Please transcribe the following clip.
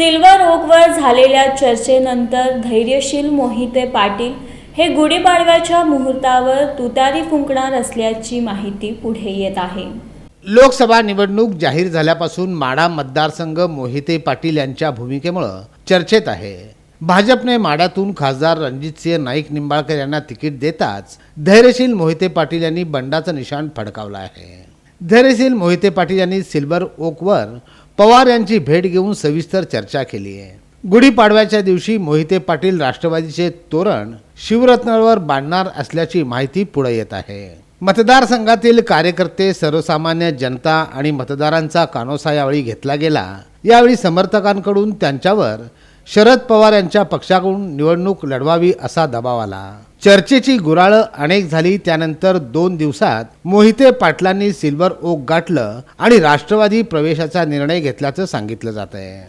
Silver ओकवर झालेल्या चर्चेनंतर धैर्यशील मोहिते पाटील हे गुढीपाडव्याच्या मुहूर्तावर तुतारी फुंकणार असल्याची माहिती पुढे येत आहे. लोकसभा निवडणूक जाहीर झाल्यापासून माडा मतदारसंघ मोहिते पाटील यांच्या भूमिकेमुळं चर्चेत आहे. भाजपने माडातून खासदार रणजितसिंह नाईक निंबाळकर यांना तिकीट देताच धैर्यशील मोहिते पाटील यांनी बंडाचं निशाण फडकावलं आहे. धैर्यशील मोहिते पाटील यांनी सिल्वर ओकवर पवार यांची भेट घेऊन सविस्तर चर्चा केली आहे. गुढीपाडव्याच्या दिवशी मोहिते पाटील राष्ट्रवादीचे तोरण शिवरत्नावर बांधणार असल्याची माहिती पुढे येत आहे. मतदारसंघातील कार्यकर्ते सर्वसामान्य जनता आणि मतदारांचा कानोसा यावेळी घेतला गेला. यावेळी समर्थकांकडून त्यांच्यावर शरद पवार यांच्या पक्षाकडून निवडणूक लढवावी असा दबाव आला. चर्चेची गुराळं अनेक झाली त्यानंतर दोन दिवसात मोहिते पाटलांनी सिल्वर ओक गाठलं आणि राष्ट्रवादी प्रवेशाचा निर्णय घेतल्याचं सांगितलं जात आहे